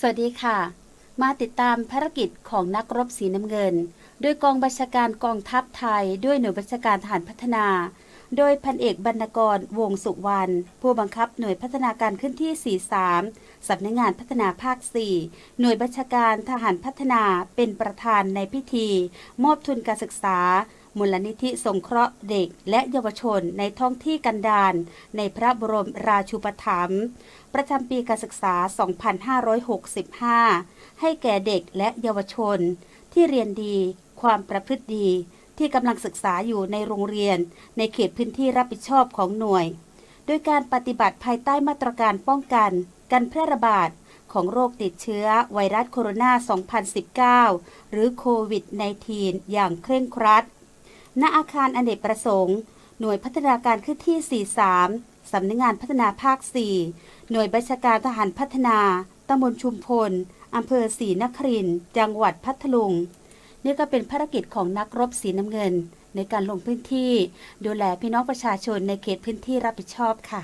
สวัสดีค่ะ มาติดตามภารกิจของนักรบสีน้ำเงิน โดยกองบัญชาการกองทัพไทย ด้วยหน่วยบัญชาการทหารพัฒนา โดยพันเอกบรรณกร วงสุวรรณ ผู้บังคับหน่วยพัฒนาการขึ้นที่ 43 สำนักงานพัฒนาภาค 4 หน่วยบัญชาการทหารพัฒนาเป็นประธานในพิธี มอบทุนการศึกษา มูลนิธิสงเคราะห์เด็กและเยาวชนในท้องที่กันดารในพระบรมราชูปถัมภ์ประจำปีการศึกษา 2565 ให้แก่เด็กและเยาวชน ที่เรียนดี ความประพฤติดี ที่กำลังศึกษาอยู่ในโรงเรียน ในเขตพื้นที่รับผิดชอบของหน่วย โดยการปฏิบัติภายใต้มาตรการป้องกัน การแพร่ระบาดของโรคติดเชื้อไวรัสโคโรนา 2019 หรือโควิด -19 อย่างเคร่งครัด ณ อาคารอเนกประสงค์ หน่วยพัฒนาการขึ้นที่ 43 สำนักงานพัฒนาภาค 4 หน่วยบัญชาการทหารพัฒนา ตำบลชุมพล อำเภอศรีนครินทร์จังหวัดพัทลุง นี่ก็เป็นภารกิจของนักรบสีน้ำเงิน ในการลงพื้นที่ ดูแลพี่น้องประชาชนในเขตพื้นที่รับผิดชอบค่ะ